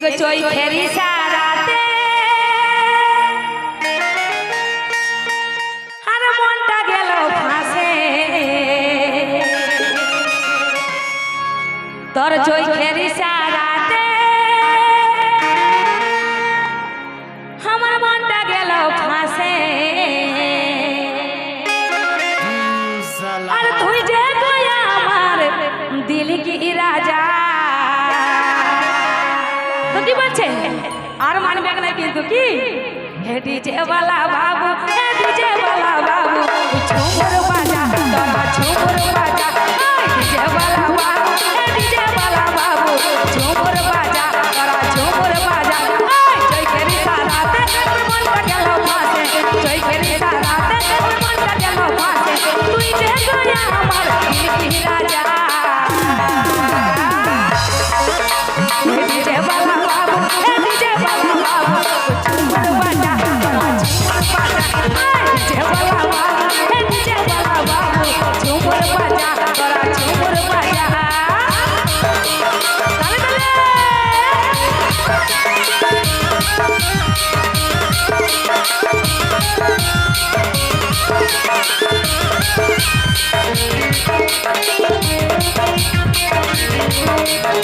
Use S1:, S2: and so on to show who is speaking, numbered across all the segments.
S1: চই ফেরি সারাতে। আর মনটা গেল ফাঁসে। তোর চই ফেরি সারা আর মানবে না কিন্তু কি? বাবু বাবু বাজা বাজা।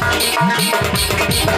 S2: Thank
S1: you.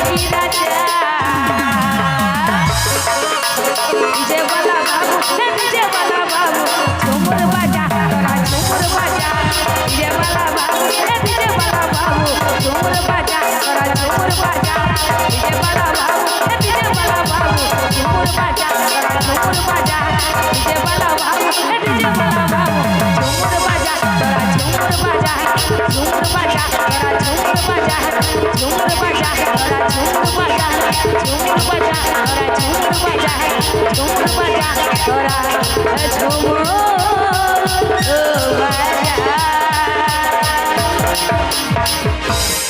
S1: झूमर बजा तोरा झूमर बजा डीजे वाला बाबू डीजे वाला बाबू झूमर बजा तोरा झूमर बजा डीजे वाला बाबू डीजे वाला बाबू झूमर बजा तोरा झूमर बजा झूमर बजा तोरा झूमर बजा झूमर बजा तोरा झूमर बजा झूमर बजा तोरा झूमर बजा झूमर बजा तोरा झूमर बजा Bye.